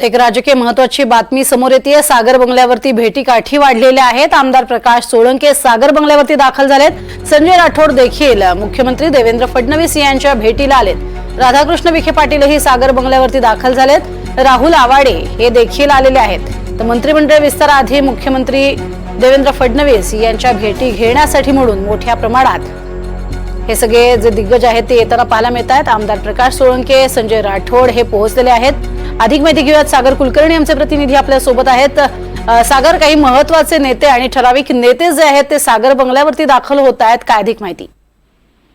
एक राजकीय महत्वाची बातमी समोर येते. सागर बंगल्यावरती भेटी काठी वाढलेल्या आहेत. आमदार प्रकाश सोळंके सागर बंगल्यावरती दाखल झालेत. संजय राठोड देखील मुख्यमंत्री देवेंद्र फडणवीस यांच्या भेटीला आलेत. राधाकृष्ण विखे पाटीलही सागर बंगल्यावरती दाखल झालेत. राहुल आवाडे हे देखील आलेले आहेत. तर मंत्रिमंडळ विस्ताराआधी मुख्यमंत्री देवेंद्र फडणवीस यांच्या भेटी घेण्यासाठी म्हणून मोठ्या प्रमाणात हे सगळे जे दिग्गज आहेत ते येताना पाहायला मिळत आहेत आमदार प्रकाश सोळंके संजय राठोड हे पोहोचलेले आहेत. अधिक माहिती घेऊयात. सागर कुलकर्णी आमचे प्रतिनिधी आपल्यासोबत आहेत. सागर काही महत्त्वाचे नेते आणि ठराविक नेते जे आहेत ते सागर बंगल्यावरती दाखल होत आहेत. काय अधिक माहिती?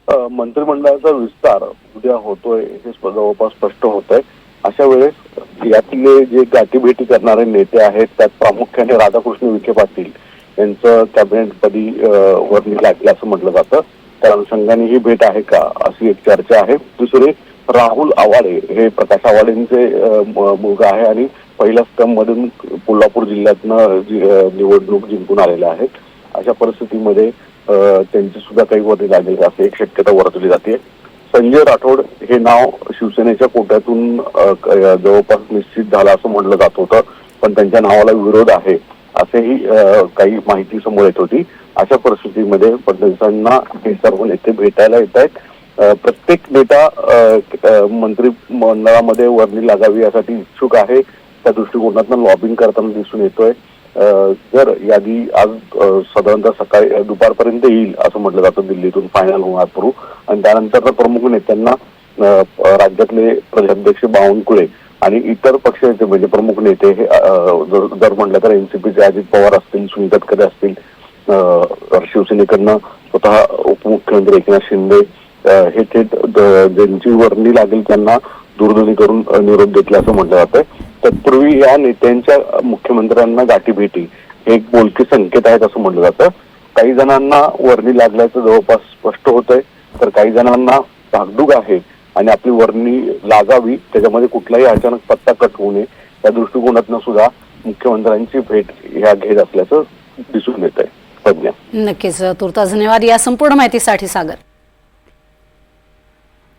मंत्रिमंडळाचा विस्तार उद्या होतोय हे जवळपास स्पष्ट होत आहे अशा वेळेस यातले जे गाठीभेटी करणारे नेते आहेत त्यात प्रामुख्याने राधाकृष्ण विखे पाटील यांचं कॅबिनेटपदी पदी वर्णी लागलं असं म्हटलं जातं. त्या अनुषंगाने ही भेट आहे का? अशी एक चर्चा आहे. दुसरे राहुल आवाडे हे प्रकाश आवाडेंचे मुलगा आहे आणि पहिल्या स्तंभ मधून कोल्हापूर जिल्ह्यातनं जी- निवडणूक जिंकून आलेले आहेत अशा परिस्थितीमध्ये त्यांची सुद्धा काही वरती लागेल अशी एक शक्यता वर्तवली जाते. संजय राठोड हे नाव शिवसेनेच्या कोट्यातून जवळपास निश्चित झालं असं म्हटलं जात होतं पण त्यांच्या नावाला विरोध आहे असेही काही माहिती समोर येत होती. अशा परिस्थितीमध्ये फडणवीसांना हे सर्व नेते भेटायला येत आहेत. प्रत्येक नेता मंत्री मंडळामध्ये वर्णी लागावी यासाठी इच्छुक आहे. त्या दृष्टिकोनातून लॉबिंग करताना दिसून येतोय. जर यादी आज साधारणतः सकाळी दुपारपर्यंत येईल असं म्हटलं जातं दिल्लीतून फायनल होणार थ्रू आणि त्यानंतर प्रमुख नेत्यांना राज्यातले प्रदेशाध्यक्ष बावनकुळे आणि इतर पक्षाचे म्हणजे प्रमुख नेते हे जर म्हटलं तर एनसीपीचे अजित पवार असतील सुनील तटकरे असतील शिवसेनेकडनं स्वतः उपमुख्यमंत्री एकनाथ शिंदे हे थेट ज्यांची वर्णी लागेल त्यांना दूरध्वनी करून निरोप देतला असं म्हटलं जातंय. तत्पूर्वी या नेत्यांच्या मुख्यमंत्र्यांना गाठीभेटी हे एक बोलके संकेत आहेत असं म्हटलं जातं. काही जणांना वर्णी लागल्याचं जवळपास स्पष्ट होत आहे तर काही जणांना धाकधूक आहे आणि आपली वर्णी लागावी त्याच्यामध्ये कुठलाही अचानक पत्ता कट होऊ नये या दृष्टिकोनातनं सुद्धा मुख्यमंत्र्यांची भेट ह्या घेत असल्याचं दिसून येत आहे प्रज्ञा नक्कीच तुर्तास धन्यवाद. या संपूर्ण माहितीसाठी सागर.